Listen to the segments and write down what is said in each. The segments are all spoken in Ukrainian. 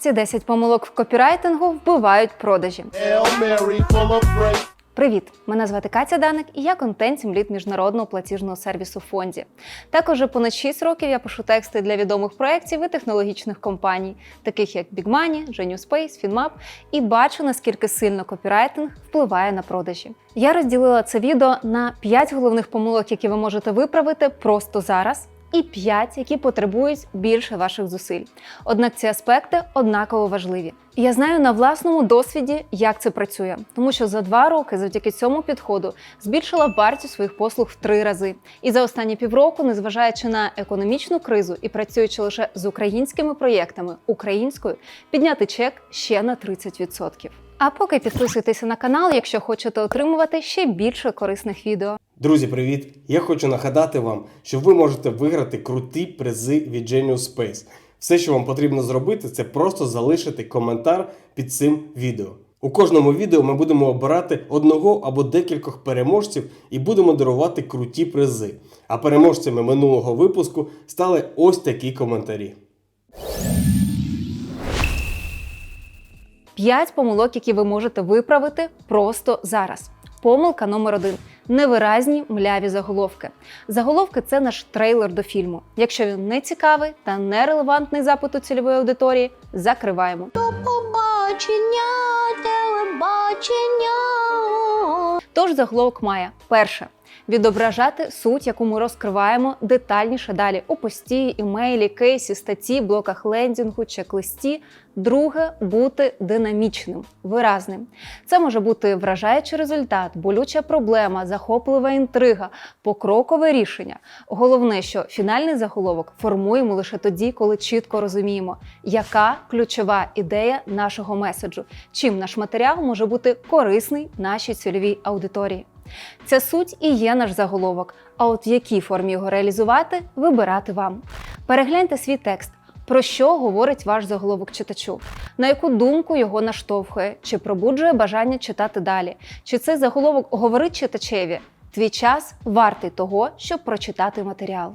Ці 10 помилок в копірайтингу вбивають продажі. Привіт! Мене звати Катя Даник і я контент лід міжнародного платіжного сервісу Фонді. Також понад 6 років я пишу тексти для відомих проєктів і технологічних компаній, таких як Big Money, Genius Space, FinMap, і бачу, наскільки сильно копірайтинг впливає на продажі. Я розділила це відео на 5 головних помилок, які ви можете виправити просто зараз. І 5, які потребують більше ваших зусиль. Однак ці аспекти однаково важливі. Я знаю на власному досвіді, як це працює, тому що за два роки завдяки цьому підходу збільшила вартість своїх послуг в три рази. І за останні півроку, незважаючи на економічну кризу і працюючи лише з українськими проєктами українською, підняти чек ще на 30%. А поки підписуйтеся на канал, якщо хочете отримувати ще більше корисних відео. Друзі, привіт! Я хочу нагадати вам, що ви можете виграти круті призи від Genius Space. Все, що вам потрібно зробити, це просто залишити коментар під цим відео. У кожному відео ми будемо обирати одного або декількох переможців і будемо дарувати круті призи. А переможцями минулого випуску стали ось такі коментарі. 5 помилок, які ви можете виправити просто зараз. Помилка номер один невиразні мляві заголовки. Заголовки це наш трейлер до фільму. Якщо він не цікавий та нерелевантний запиту цільової аудиторії, закриваємо. Побачення, телебачення. Тож заголовок має перше відображати суть, яку ми розкриваємо детальніше далі у пості, імейлі, кейсі, статті, блоках лендінгу, чек-листі. Друге бути динамічним, виразним. Це може бути вражаючий результат, болюча проблема, захоплива інтрига, покрокове рішення. Головне, що фінальний заголовок формуємо лише тоді, коли чітко розуміємо, яка ключова ідея нашого меседжу, чим наш матеріал може бути корисний нашій цільовій аудиторії. Ця суть і є наш заголовок. А от в якій формі його реалізувати, вибирати вам. Перегляньте свій текст. Про що говорить ваш заголовок читачу? На яку думку його наштовхує? Чи пробуджує бажання читати далі? Чи цей заголовок говорить читачеві? Твій час вартий того, щоб прочитати матеріал.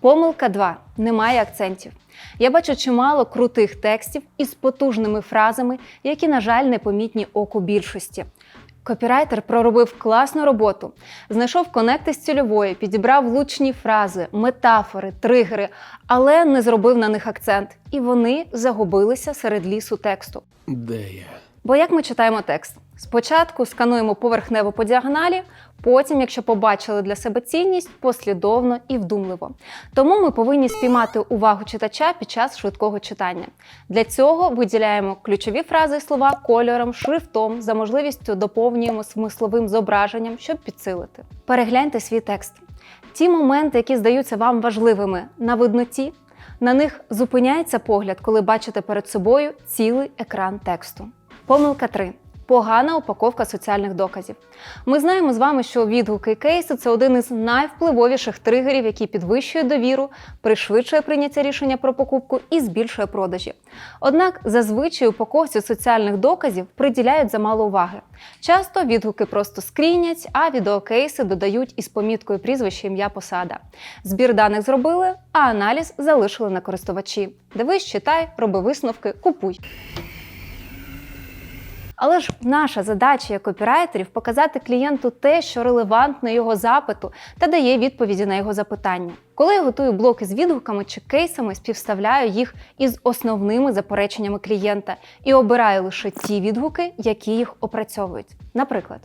Помилка 2. Немає акцентів. Я бачу чимало крутих текстів із потужними фразами, які, на жаль, непомітні оку більшості. Копірайтер проробив класну роботу, знайшов конекти з цільової, підібрав влучні фрази, метафори, тригери, але не зробив на них акцент, і вони загубилися серед лісу тексту. Де я? Бо як ми читаємо текст? Спочатку скануємо поверхнево по діагоналі, потім, якщо побачили для себе цінність, послідовно і вдумливо. Тому ми повинні спіймати увагу читача під час швидкого читання. Для цього виділяємо ключові фрази і слова кольором, шрифтом, за можливістю доповнюємо смисловим зображенням, щоб підсилити. Перегляньте свій текст. Ті моменти, які здаються вам важливими на видноті, на них зупиняється погляд, коли бачите перед собою цілий екран тексту. Помилка 3. Погана упаковка соціальних доказів. Ми знаємо з вами, що відгуки і кейси це один із найвпливовіших тригерів, які підвищує довіру, пришвидшує прийняття рішення про покупку і збільшує продажі. Однак зазвичай упаковці соціальних доказів приділяють замало уваги. Часто відгуки просто скрінять, а відеокейси додають із поміткою прізвище, ім'я, посада. Збір даних зробили, а аналіз залишили на користувачі. Дивись, читай, роби висновки, купуй. Але ж наша задача як копірайтерів показати клієнту те, що релевантно його запиту та дає відповіді на його запитання. Коли я готую блоки з відгуками чи кейсами, співставляю їх із основними запереченнями клієнта і обираю лише ті відгуки, які їх опрацьовують. Наприклад,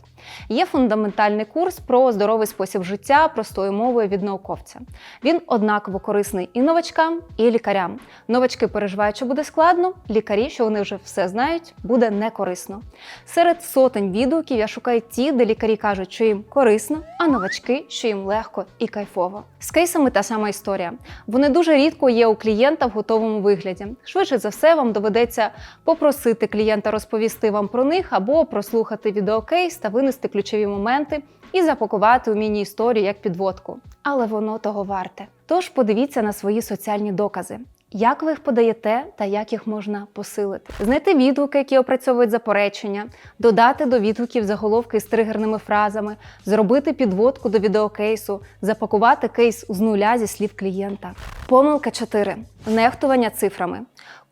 є фундаментальний курс про здоровий спосіб життя простою мовою від науковця. Він однаково корисний і новачкам, і лікарям. Новачки переживають, що буде складно, лікарі, що вони вже все знають, буде не корисно. Серед сотень відгуків я шукаю ті, де лікарі кажуть, що їм корисно, а новачки, що їм легко і кайфово. З кейсами та сама історія. Вони дуже рідко є у клієнта в готовому вигляді. Швидше за все, вам доведеться попросити клієнта розповісти вам про них або прослухати відеокейс та винести ключові моменти і запакувати у міні-історію як підводку. Але воно того варте. Тож подивіться на свої соціальні докази. Як ви їх подаєте та як їх можна посилити? Знайти відгуки, які опрацьовують заперечення, додати до відгуків заголовки з тригерними фразами, зробити підводку до відеокейсу, запакувати кейс з нуля зі слів клієнта. Помилка 4. Нехтування цифрами.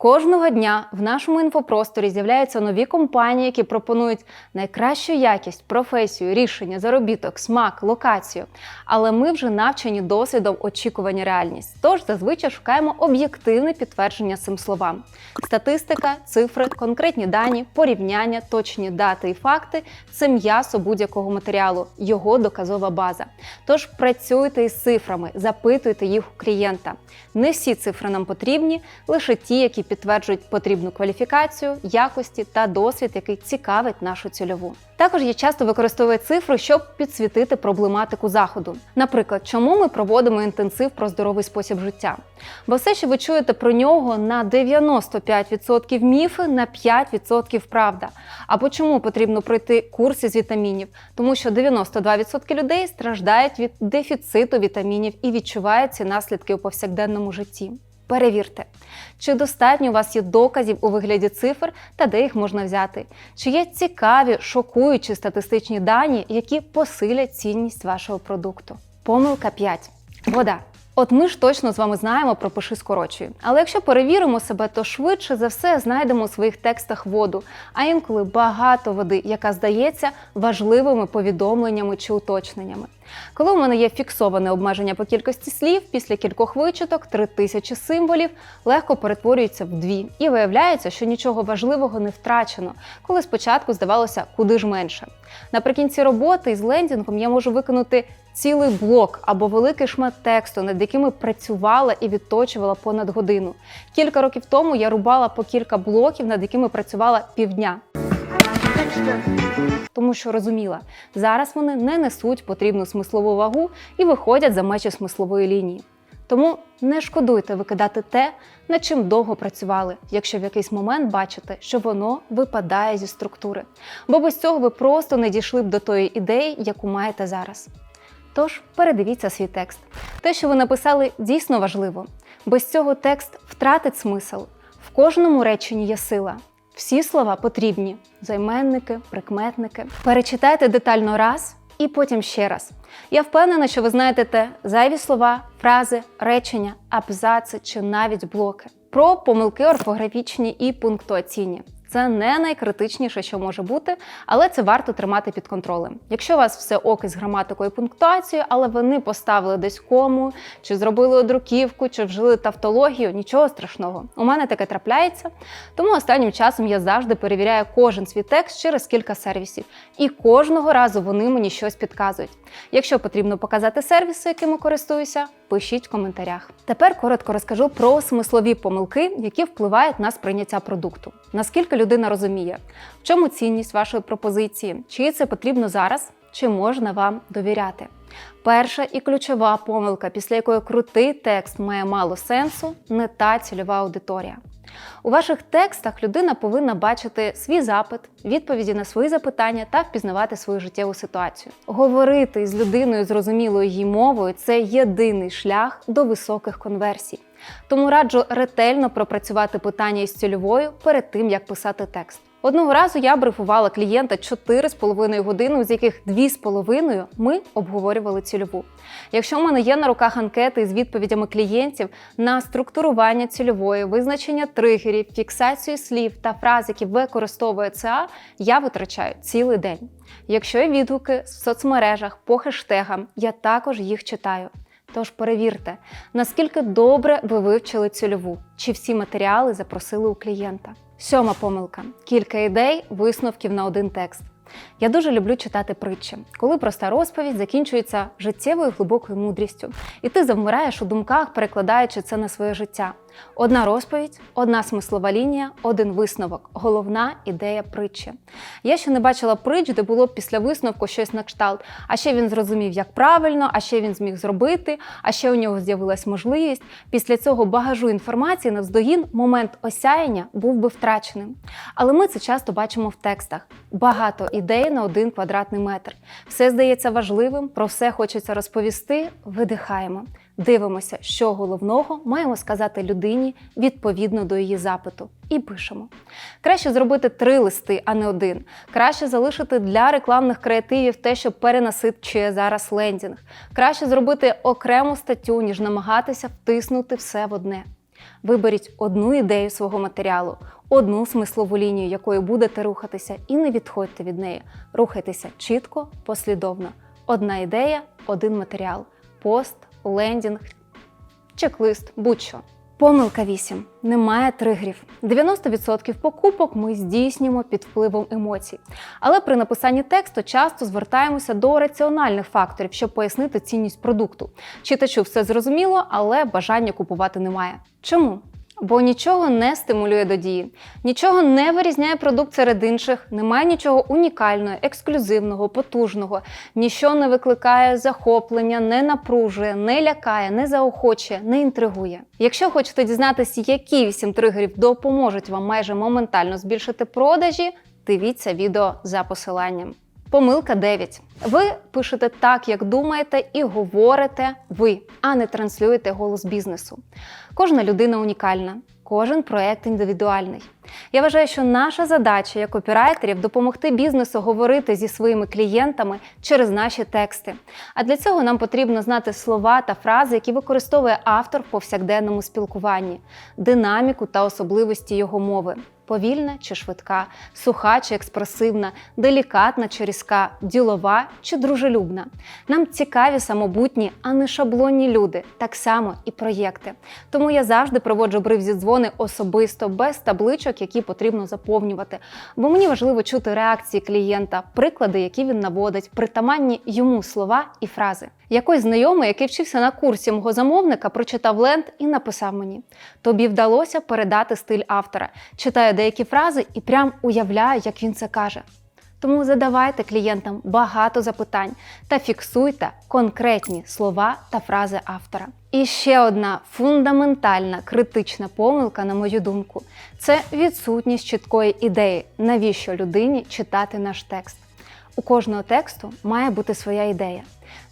Кожного дня в нашому інфопросторі з'являються нові компанії, які пропонують найкращу якість, професію, рішення, заробіток, смак, локацію. Але ми вже навчені досвідом очікування реальність. Тож зазвичай шукаємо об'єктивне підтвердження цим словам. Статистика, цифри, конкретні дані, порівняння, точні дати і факти це м'ясо будь-якого матеріалу, його доказова база. Тож працюйте із цифрами, запитуйте їх у клієнта. Не всі цифри нам потрібні, лише ті, які підтверджують потрібну кваліфікацію, якості та досвід, який цікавить нашу цільову. Також я часто використовую цифри, щоб підсвітити проблематику заходу. Наприклад, чому ми проводимо інтенсив про здоровий спосіб життя? Бо все, що ви чуєте про нього, на 95% міфи, на 5% правда. Або чому потрібно пройти курси з вітамінів? Тому що 92% людей страждають від дефіциту вітамінів і відчувають ці наслідки у повсякденному житті. Перевірте, чи достатньо у вас є доказів у вигляді цифр та де їх можна взяти, чи є цікаві, шокуючі статистичні дані, які посилять цінність вашого продукту. Помилка 5. Вода. От ми ж точно з вами знаємо про пиши скорочую. Але якщо перевіримо себе, то швидше за все знайдемо у своїх текстах воду, а інколи багато води, яка здається важливими повідомленнями чи уточненнями. Коли у мене є фіксоване обмеження по кількості слів, після кількох вичиток 3000 символів легко перетворюються в дві, і виявляється, що нічого важливого не втрачено, коли спочатку здавалося куди ж менше. Наприкінці роботи із лендінгом я можу виконати цілий блок або великий шмат тексту, над якими працювала і відточувала понад годину. Кілька років тому я рубала по кілька блоків, над якими працювала півдня. Тому що розуміла, зараз вони не несуть потрібну смислову вагу і виходять за межі смислової лінії. Тому не шкодуйте викидати те, над чим довго працювали, якщо в якийсь момент бачите, що воно випадає зі структури. Бо без цього ви просто не дійшли б до тої ідеї, яку маєте зараз. Тож передивіться свій текст. Те, що ви написали, дійсно важливо. Без цього текст втратить смисл. В кожному реченні є сила. Всі слова потрібні: займенники, прикметники. Перечитайте детально раз і потім ще раз. Я впевнена, що ви знаєте те зайві слова, фрази, речення, абзаци чи навіть блоки. Про помилки орфографічні і пунктуаційні. Це не найкритичніше, що може бути, але це варто тримати під контролем. Якщо у вас все ок із граматикою і пунктуацією, але ви не поставили десь кому, чи зробили одруківку, чи вжили тавтологію, нічого страшного. У мене таке трапляється. Тому останнім часом я завжди перевіряю кожен свій текст через кілька сервісів, і кожного разу вони мені щось підказують. Якщо потрібно показати сервіси, якими користуюся, пишіть в коментарях. Тепер коротко розкажу про смислові помилки, які впливають на сприйняття продукту. Наскільки людина розуміє, в чому цінність вашої пропозиції, чи це потрібно зараз, чи можна вам довіряти. Перша і ключова помилка, після якої крутий текст має мало сенсу, не та цільова аудиторія. У ваших текстах людина повинна бачити свій запит, відповіді на свої запитання та впізнавати свою життєву ситуацію. Говорити з людиною зрозумілою її мовою це єдиний шлях до високих конверсій. Тому раджу ретельно пропрацювати питання із цільовою перед тим, як писати текст. Одного разу я брифувала клієнта 4,5 години, з яких 2,5 ми обговорювали цільову. Якщо в мене є на руках анкети з відповідями клієнтів на структурування цільової, визначення тригерів, фіксацію слів та фраз, які використовує ЦА, я витрачаю цілий день. Якщо є відгуки в соцмережах по хештегам, я також їх читаю. Тож перевірте, наскільки добре ви вивчили цільову, чи всі матеріали запросили у клієнта. Сьома помилка: кілька ідей, висновків на один текст. Я дуже люблю читати притчі, коли проста розповідь закінчується життєвою глибокою мудрістю, і ти завмираєш у думках, перекладаючи це на своє життя. Одна розповідь, одна смислова лінія, один висновок головна ідея притчі. Я ще не бачила притч, де було б після висновку щось на кшталт. А ще він зрозумів, як правильно, а ще він зміг зробити, а ще у нього з'явилась можливість. Після цього багажу інформації навздогін момент осяяння був би втраченим. Але ми це часто бачимо в текстах. Багато ідей на один квадратний метр. Все здається важливим, про все хочеться розповісти. Видихаємо. Дивимося, що головного маємо сказати людині відповідно до її запиту, і пишемо. Краще зробити три листи, а не один. Краще залишити для рекламних креативів те, що перенасичує зараз лендінг. Краще зробити окрему статтю, ніж намагатися втиснути все в одне. Виберіть одну ідею свого матеріалу, одну смислову лінію, якою будете рухатися, і не відходьте від неї. Рухайтеся чітко, послідовно. Одна ідея, один матеріал, пост, лендінг, чек-лист, будь-що. Помилка 8. Немає тригерів. 90% покупок ми здійснюємо під впливом емоцій. Але при написанні тексту часто звертаємося до раціональних факторів, щоб пояснити цінність продукту. Читачу все зрозуміло, але бажання купувати немає. Чому? Бо нічого не стимулює до дії, нічого не вирізняє продукт серед інших, немає нічого унікального, ексклюзивного, потужного, ніщо не викликає захоплення, не напружує, не лякає, не заохочує, не інтригує. Якщо хочете дізнатися, які вісім тригерів допоможуть вам майже моментально збільшити продажі, дивіться відео за посиланням. Помилка 9. Ви пишете так, як думаєте, і говорите ви, а не транслюєте голос бізнесу. Кожна людина унікальна, кожен проект індивідуальний. Я вважаю, що наша задача як копірайтерів допомогти бізнесу говорити зі своїми клієнтами через наші тексти. А для цього нам потрібно знати слова та фрази, які використовує автор в повсякденному спілкуванні, динаміку та особливості його мови. Повільна чи швидка, суха чи експресивна, делікатна чи різка, ділова чи дружелюбна. Нам цікаві самобутні, а не шаблонні люди, так само і проєкти. Тому я завжди проводжу брив зі дзвони особисто, без табличок, які потрібно заповнювати. Бо мені важливо чути реакції клієнта, приклади, які він наводить, притаманні йому слова і фрази. Якийсь знайомий, який вчився на курсі мого замовника, прочитав ленд і написав мені: тобі вдалося передати стиль автора. Читаю деякі фрази і прям уявляю, як він це каже. Тому задавайте клієнтам багато запитань та фіксуйте конкретні слова та фрази автора. І ще одна фундаментальна критична помилка, на мою думку, це відсутність чіткої ідеї, навіщо людині читати наш текст. У кожного тексту має бути своя ідея.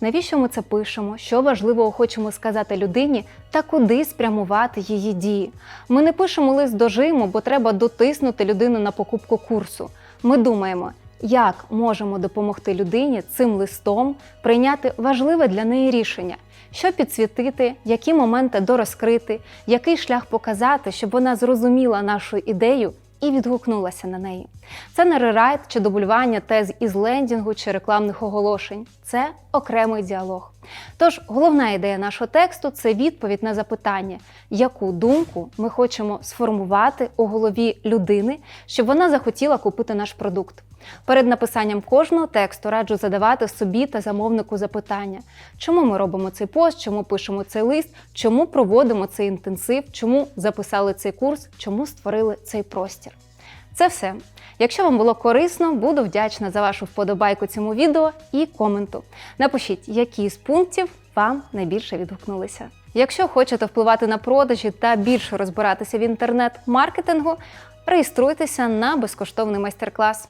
Навіщо ми це пишемо, що важливого хочемо сказати людині та куди спрямувати її дії. Ми не пишемо лист до Жиму, бо треба дотиснути людину на покупку курсу. Ми думаємо, як можемо допомогти людині цим листом прийняти важливе для неї рішення, що підсвітити, які моменти дорозкрити, який шлях показати, щоб вона зрозуміла нашу ідею і відгукнулася на неї. Це не рерайт чи дублювання тез із лендінгу чи рекламних оголошень. Це окремий діалог. Тож головна ідея нашого тексту це відповідь на запитання, яку думку ми хочемо сформувати у голові людини, щоб вона захотіла купити наш продукт. Перед написанням кожного тексту раджу задавати собі та замовнику запитання, чому ми робимо цей пост, чому пишемо цей лист, чому проводимо цей інтенсив, чому записали цей курс, чому створили цей простір. Це все. Якщо вам було корисно, буду вдячна за вашу вподобайку цьому відео і коменту. Напишіть, які з пунктів вам найбільше відгукнулися. Якщо хочете впливати на продажі та більше розбиратися в інтернет-маркетингу, реєструйтеся на безкоштовний майстер-клас.